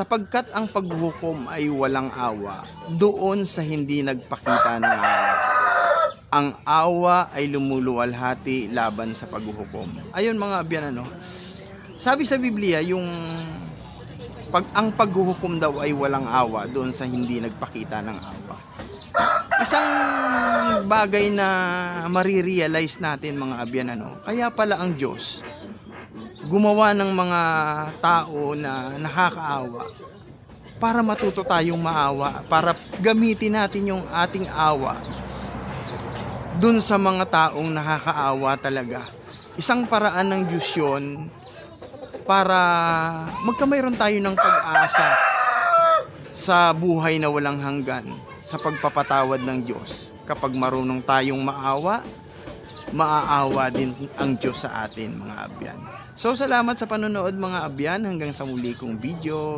sapagkat ang paghuhukom ay walang awa doon sa hindi nagpakita ng awa. Ang awa ay lumuluwalhati laban sa paghuhukom. Ayun mga abyan ano. Sabi sa Biblia yung pag ang paghuhukom daw ay walang awa doon sa hindi nagpakita ng awa. Isang bagay na marirealize natin mga abyan ano. Kaya pala ang Diyos gumawa ng mga tao na nakakaawa para matuto tayong maawa, para gamitin natin yung ating awa dun sa mga taong nakakaawa talaga. Isang paraan ng Diyos yun para magkamayroon tayo ng pag-asa sa buhay na walang hanggan, sa pagpapatawad ng Diyos. Kapag marunong tayong maawa, maaawa din ang Diyos sa atin mga abyan. So salamat sa panonood mga abyan hanggang sa muli kong video.